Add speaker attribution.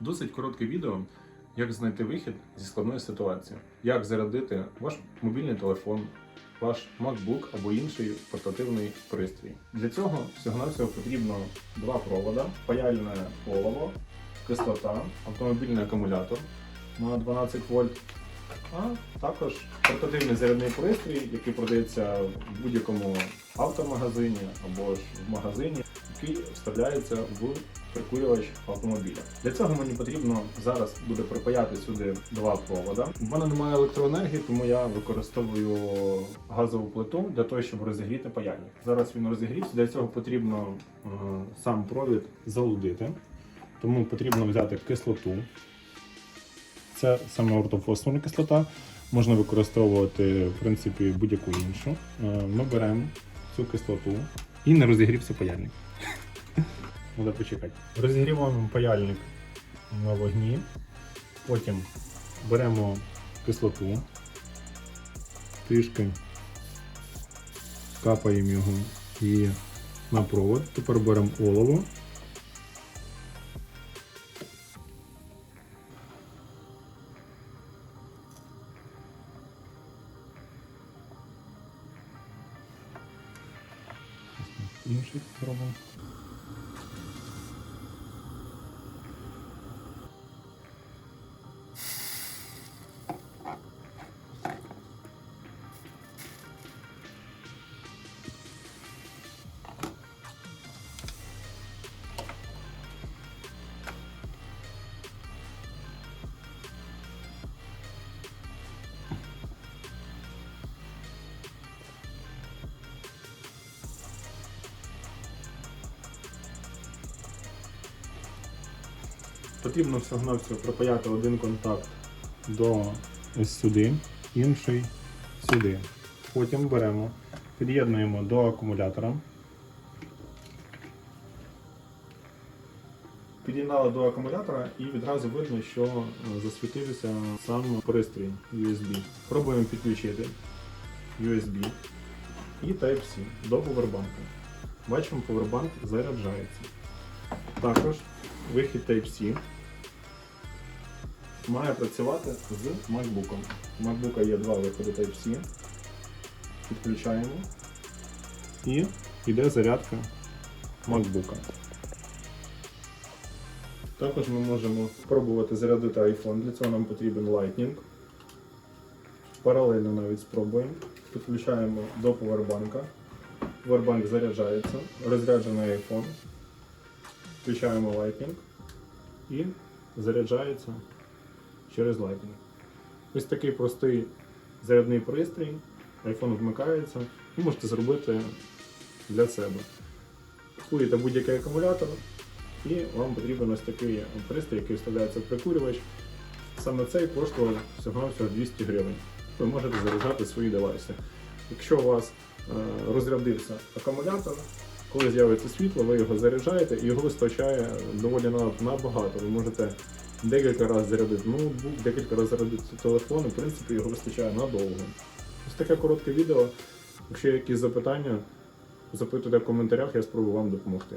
Speaker 1: Досить коротке відео, як знайти вихід зі складної ситуації, як зарядити ваш мобільний телефон, ваш MacBook або інший портативний пристрій. Для цього всього-навсього потрібно два провода, паяльне олово, кислота, автомобільний акумулятор на 12 вольт, а також портативний зарядний пристрій, який продається в будь-якому автомагазині або ж в магазині, який вставляється в прикурювач автомобіля. Для цього мені потрібно зараз буде припаяти сюди два провода. У мене немає електроенергії, тому я використовую газову плиту для того, щоб розігріти паяльник. Зараз він розігрівся. Для цього потрібно е, сам провід залудити. Тому потрібно взяти кислоту. Це саме ортофосфорна кислота. Можна використовувати в принципі будь-яку іншу. Е, Ми беремо цю кислоту і не розігрівся паяльник. Треба почекати. Розігріваємо паяльник на вогні. Потім беремо кислоту, трішки капаємо його і на провод. Тепер беремо олово. Інший зробимо. Потрібно всього-навсього припаяти один контакт до ось сюди, інший сюди. Потім беремо, під'єднуємо до акумулятора. Під'єднали до акумулятора і відразу видно, що е, засвітився сам пристрій USB. Пробуємо підключити USB і Type-C до повербанку. Бачимо, повербанк заряджається. Також вихід Type-C має працювати з MacBook. У MacBook є два виходи Type-C. Підключаємо і йде зарядка MacBook. Також ми можемо спробувати зарядити iPhone. Для цього нам потрібен Lightning. Паралельно навіть спробуємо. Підключаємо до повербанка. Повербанк заряджається, розряджений iPhone. Включаємо Lightning і заряджається через Lightning. Ось такий простий зарядний пристрій, iPhone вмикається і можете зробити для себе. Купуєте будь-який акумулятор і вам потрібен ось такий пристрій, який вставляється в прикурювач. Саме цей коштував всього-навсього 200 гривень. Ви можете заряджати свої девайси. Якщо у вас е, розрядився акумулятор, коли з'явиться світло, ви його заряджаєте і його вистачає доволі набагато. Ви можете декілька разів зарядити ноутбук, декілька разів зарядити телефон, в принципі його вистачає надовго. Ось таке коротке відео. Якщо є якісь запитання, запитуйте в коментарях, я спробую вам допомогти.